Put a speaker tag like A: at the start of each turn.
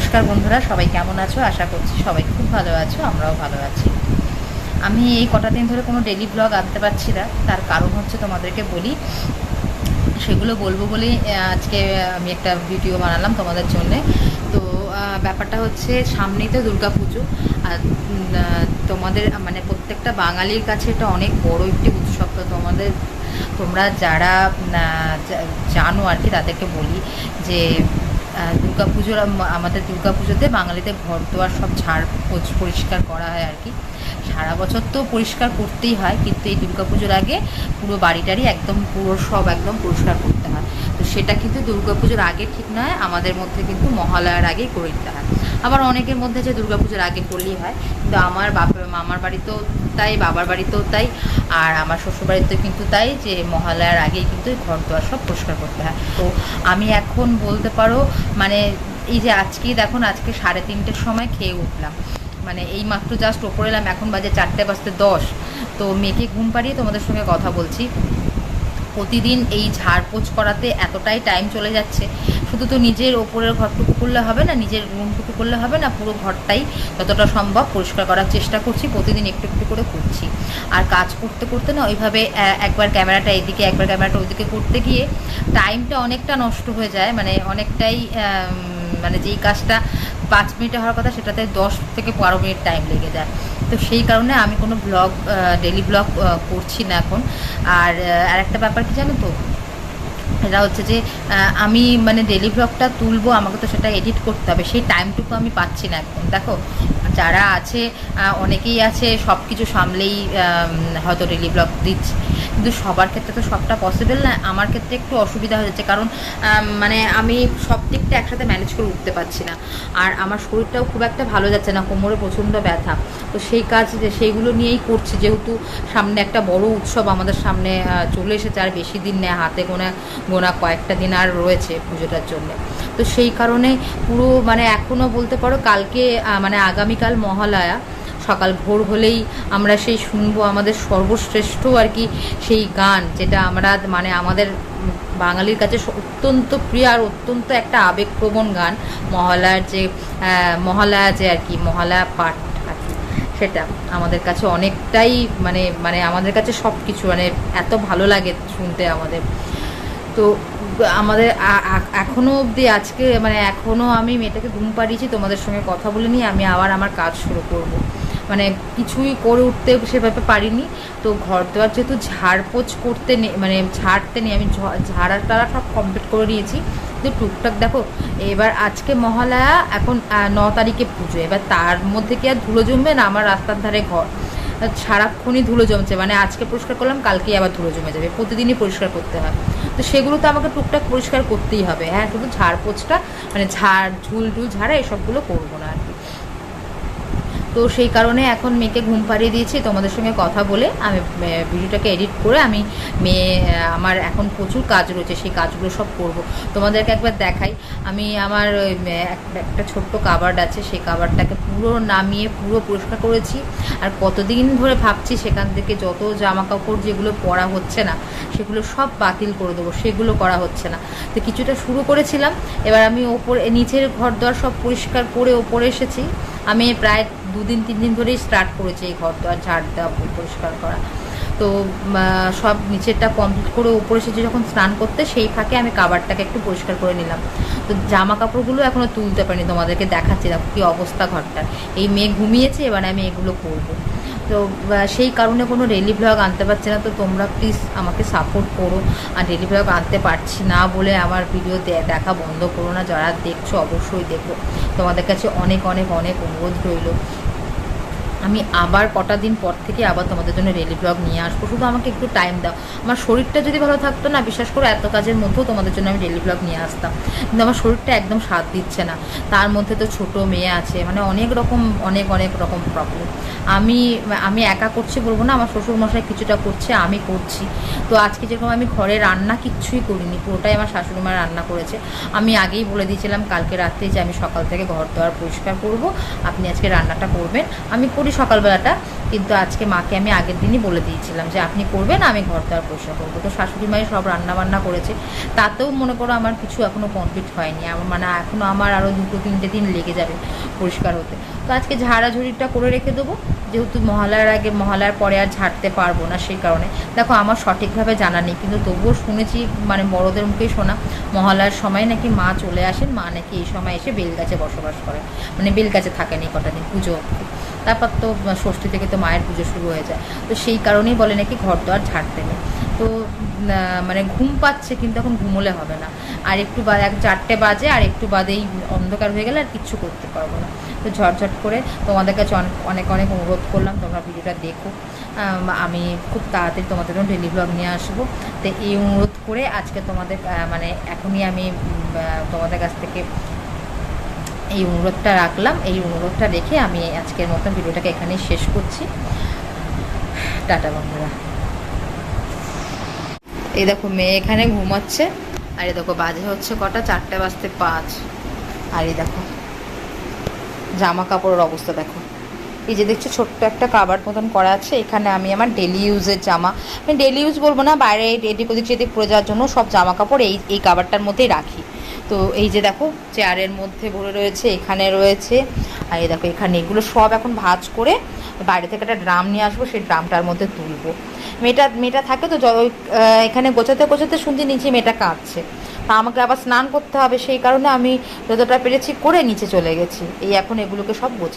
A: নমস্কার বন্ধুরা, সবাই কেমন আছো? আশা করছি সবাই খুব ভালো আছো, আমরাও ভালো আছি। আমি এই কটা দিন ধরে কোনো ডেলি ব্লগ আনতে পারছি না, তার কারণ হচ্ছে তোমাদেরকে বলি, সেগুলো বলব বলেই আজকে আমি একটা ভিডিও বানালাম তোমাদের জন্যে। তো ব্যাপারটা হচ্ছে সামনেই তো দুর্গা পুজো আর তোমাদের মানে প্রত্যেকটা বাঙালির কাছে এটা অনেক বড় একটি উৎসব। তো তোমাদের, তোমরা যারা জানো আর কি, তাদেরকে বলি যে দুর্গা পুজোর আমাদের দুর্গা পুজোতে বাঙালিদের ঘর দোয়ার সব ঝাড় পরিষ্কার করা হয় আর কি। সারা বছর তো পরিষ্কার করতেই হয় কিন্তু এই পুজোর আগে পুরো বাড়িটারই একদম পুরো সব একদম পরিষ্কার করতে হয়। তো সেটা কিন্তু পুজোর আগে ঠিক নয় আমাদের মধ্যে কিন্তু মহালয়ার আগেই করে দিতে হয়। আবার অনেকের মধ্যে যে পুজোর আগে করলেই হয় কিন্তু আমার বাপের মামার বাড়িতেও তাই বাবার বাড়িতেও তাই আর আমার শ্বশুর বাড়িতেও কিন্তু তাই যে মহালয়ার আগেই কিন্তু ঘর দোয়ার সব পরিষ্কার করতে হয়। তো আমি এখন বলতে পারো মানে এই যে আজকেই দেখো না, আজকে সাড়ে তিনটের সময় খেয়ে উঠলাম। মানে এই মাত্র জাস্ট ওপরে এলাম, এখন বাজে চারটে বাজতে দশ। তো মেয়েকে ঘুম পাড়িয়ে তোমাদের সঙ্গে কথা বলছি। প্রতিদিন এই ঝাড়পোছ করাতে এতটাই টাইম চলে যাচ্ছে। শুধু তো নিজের ওপরের ঘরটুকু করলে হবে না, নিজের রুমটুকু করলে হবে না, পুরো ঘরটাই যতটা সম্ভব পরিষ্কার করার চেষ্টা করছি, প্রতিদিন একটু একটু করে করছি। আর কাজ করতে করতে না ওইভাবে একবার ক্যামেরাটা এদিকে একবার ক্যামেরাটা ওইদিকে করতে গিয়ে টাইমটা অনেকটা নষ্ট হয়ে যায়। মানে অনেকটাই মানে যেই কাজটা পাঁচ মিনিটে হওয়ার কথা, সেটাতে দশ থেকে বারো মিনিট টাইম লেগে যায়। তো সেই কারণে আমি কোনো ব্লগ ডেলি ব্লগ করছি না এখন। আর আরেকটা ব্যাপার কি জানো তো? এটা হচ্ছে যে আমি মানে ডেলি ব্লগটা তুলবো, আমাকে তো সেটা এডিট করতে হবে। সেই টাইমটুকু আমি পাচ্ছি না একদম দেখো। যারা আছে অনেকেই আছে সব কিছু সামলেই হয়তো ডেলি ব্লগ দিচ্ছে। কিন্তু সবার ক্ষেত্রে তো সবটা পসিবল না, আমার ক্ষেত্রে একটু অসুবিধা হয়ে যাচ্ছে। কারণ মানে আমি সব দিকটা একসাথে ম্যানেজ করে উঠতে পারছি না। আর আমার শরীরটাও খুব একটা ভালো যাচ্ছে না, কোমরে প্রচণ্ড ব্যথা। তো সেই কাজ যে, সেইগুলো নিয়েই করছি। যেহেতু সামনে একটা বড় উৎসব আমাদের সামনে চলে এসেছে, আর বেশি দিন নেয় হাতে গোনা গোনা কয়েকটা দিন আর রয়েছে পুজোটার জন্য। তো সেই কারণে পুরো মানে এখনও বলতে পারো কালকে মানে আগামীকাল মহালয়া সকাল ভোর হলেই আমরা সেই শুনব আমাদের সর্বশ্রেষ্ঠ আর কি সেই গান, যেটা আমরা মানে আমাদের বাঙালির কাছে অত্যন্ত প্রিয় আর অত্যন্ত একটা আবেগপ্রবণ গান মহালয়ার যে মহালয়া যে আর কি মহালয়া পাঠ সেটা আমাদের কাছে অনেকটাই মানে মানে আমাদের কাছে সব কিছু মানে এত ভালো লাগে শুনতে আমাদের। তো আমাদের এখনও অবধি আজকে মানে এখনও আমি মেয়েটাকে ঘুম পাড়িয়েছি, তোমাদের সঙ্গে কথা বলে নিয়ে আমি আবার আমার কাজ শুরু করব। মানে কিছুই করে উঠতে সেভাবে পারিনি। তো ঘর দেওয়ার যেহেতু ঝাড়পোছ করতে নেই মানে ঝাড়তে নেই, আমি ঝ- ঝাড়া টাড়া সব কমপ্লিট করে নিয়েছি। কিন্তু টুকটাক দেখো, এবার আজকে মহালয়া, এখন ন তারিখে পুজো। এবার তার মধ্যে কি আর ধুলো জমবে না? আমার রাস্তার ধারে ঘর। সারাক্ষণই ধুলো জমছে। মানে আজকে পরিষ্কার করলাম, কালকেই আবার ধুলো জমে যাবে। প্রতিদিনই পরিষ্কার করতে হয়। তো সেগুলো তো আমাকে টুকটাক পরিষ্কার করতেই হবে। হ্যাঁ শুধু ঝাড়পোছটা মানে ঝাড়, ঝুল ঝুল, ঝাড়া, এসবগুলো করব না আর তো সেই কারণে এখন মেয়েকে ঘুম পাড়িয়ে দিয়েছি। তোমাদের সঙ্গে কথা বলে আমি ভিডিওটাকে এডিট করে আমি মেয়ে আমার এখন প্রচুর কাজ রয়েছে, সেই কাজগুলো সব করব। তোমাদেরকে একবার দেখাই। আমি আমার এক- একটা ছোট্ট কাবার্ড আছে, সেই কাবার্ডটাকে পুরো নামিয়ে পুরো পরিষ্কার করেছি। আর কতদিন ধরে ভাবছি সেখান থেকে যত জামা কাপড় যেগুলো পরা হচ্ছে না, সেগুলো সব বাতিল করে দেবো, সেগুলো করা হচ্ছে না। তো কিছুটা শুরু করেছিলাম, এবার আমি ওপরে, নিচের ঘর দর সব পরিষ্কার করে ওপরে এসেছি। আমি প্রায় দুদিন তিন দিন ধরেই স্টার্ট করেছে এই ঘর দর ঝাড় দেওয়া পরিষ্কার করা। তো সব নিচেরটা কমপ্লিট করে উপরে এসেছি যখন স্নান করতে, সেই ফাঁকে আমি কাবারটাকে একটু পরিষ্কার করে নিলাম। তো জামা কাপড়গুলো এখনও তুলতে পারিনি, তোমাদেরকে দেখাচ্ছি, দেখো কী অবস্থা ঘরটার। এই মেয়ে ঘুমিয়েছে, এবার আমি এগুলো করব। তো সেই কারণে কোনো ডেলি ব্লগ আনতে পারছি না। তো তোমরা প্লিজ আমাকে সাপোর্ট করো। আর ডেলি ব্লগ আনতে পারছি না বলে আমার ভিডিও দেখা বন্ধ করো না। যারা দেখছ, অবশ্যই দেখো। তোমাদের কাছে অনেক অনেক অনেক অনুরোধ রইল। আমি আবার কটা দিন পর থেকে আবার তোমাদের জন্য ডেলি ব্লগ নিয়ে আসব। শুধু আমাকে একটু টাইম দাও। আমার শরীরটা যদি ভালো থাকতো না, বিশ্বাস করে, এত কাজের মধ্যেও তোমাদের জন্য আমি ডেলি ব্লগ নিয়ে আসতাম। কিন্তু আমার শরীরটা একদম সাথ দিচ্ছে না। তার মধ্যে তো ছোট মেয়ে আছে মানে অনেক রকম, অনেক অনেক রকম প্রবলেম আমি আমি একা করছি বলব না, আমার শ্বশুর মশাই কিছুটা করছে, আমি করছি। তো আজকে যেরকম আমি ঘরে রান্না কিচ্ছুই করিনি, পুরোটাই আমার শাশুড়ি মা রান্না করেছে। আমি আগেই বলে দিয়েছিলাম, কালকে রাত্রে যে আমি সকাল থেকে ঘর দেওয়ার পরিষ্কার করব, আপনি আজকে রান্নাটা করবেন। আমি করি করি সকালবেলাটা, কিন্তু আজকে মাকে আমি আগের দিনই বলে দিয়েছিলাম যে, আপনি করবেন, আমি ঘর দ্বার পরিষ্কার করব। তো শাশুড়ি মাই সব রান্না বান্না করেছে। তাতেও মনে করো আমার কিছু এখনও কমপ্লিট হয়নি। আমার মানে এখনও আমার আরও দুটো, তিনটে দিন লেগে যাবে পরিষ্কার হতে। তো আজকে ঝাড়াঝুড়িটা করে রেখে দেবো। যেহেতু মহালয়ার আগে, মহালয়ার পরে আর ঝাড়তে পারব না সেই কারণে। দেখো, আমার সঠিকভাবে জানা নেই, কিন্তু তবুও শুনেছি মানে বড়দের মুখেই শোনা, মহালয়ার সময় নাকি মা চলে আসেন। মা নাকি এই সময় এসে বেলগাছে বসবাস করে। মানে বেলগাছে থাকেন এই কটা দিন, পুজো। তারপর তো ষষ্ঠী থেকে তো মায়ের পুজো শুরু হয়ে যায়। তো সেই কারণেই বলে নাকি ঘর দোয়ার ঝাড়তে নেই। তো মানে ঘুম পাচ্ছে কিন্তু এখন ঘুমোলে হবে না। আর একটু বা, এক চারটে বাজে, আর একটু বাদেই অন্ধকার হয়ে গেলে আর কিচ্ছু করতে পারব না। তো ঝটঝট করে তোমাদের কাছে অনেক অনেক অনুরোধ করলাম, তোমরা ভিডিওটা দেখো। আমি খুব তাড়াতাড়ি তোমাদের জন্য ডেলি ব্লগ নিয়ে আসব। তো এই অনুরোধ করে আজকে তোমাদের মানে এখনই আমি তোমাদের কাছ থেকে এই অনুরোধটা রাখলাম। এই অনুরোধটা রেখে আমি আজকের মতন ভিডিওটাকে এখানেই শেষ করছি। টাটা, বন্ধুরা। এই দেখো, মেয়ে এখানে ঘুমাচ্ছে। আর এই দেখো, বাজে হচ্ছে কটা? চারটে বাজতে পাঁচ। আর এই দেখো জামা কাপড়ের অবস্থা দেখো। এই যে দেখছ, ছোট্ট একটা কাবার মতন করা আছে। এখানে আমি আমার ডেলি ইউজের জামা। আমি ডেলি ইউজ বলব না, বাইরে এদিক ওদিক সেদিক পরে যাওয়ার জন্য সব জামা কাপড় এই এই কাবারটার মধ্যেই রাখি। তো এই যে দেখো চেয়ারের মধ্যে ভরে রয়েছে, এখানে রয়েছে। আর এই দেখো, এখানে এগুলো সব এখন ভাজ করে বাইরে থেকে একটা ড্রাম নিয়ে আসব, সেই ড্রামটার মধ্যে তুলবো। মেয়েটা মেয়েটা থাকে তো এখানে গোছাতে গোছাতে শুনছি নিচে মেয়েটা কাঁদছে। তা আমাকে আবার স্নান করতে হবে, সেই কারণে আমি যতটা পেরেছি করে নিচে চলে গেছি। এই এখন এগুলোকে সব গোছা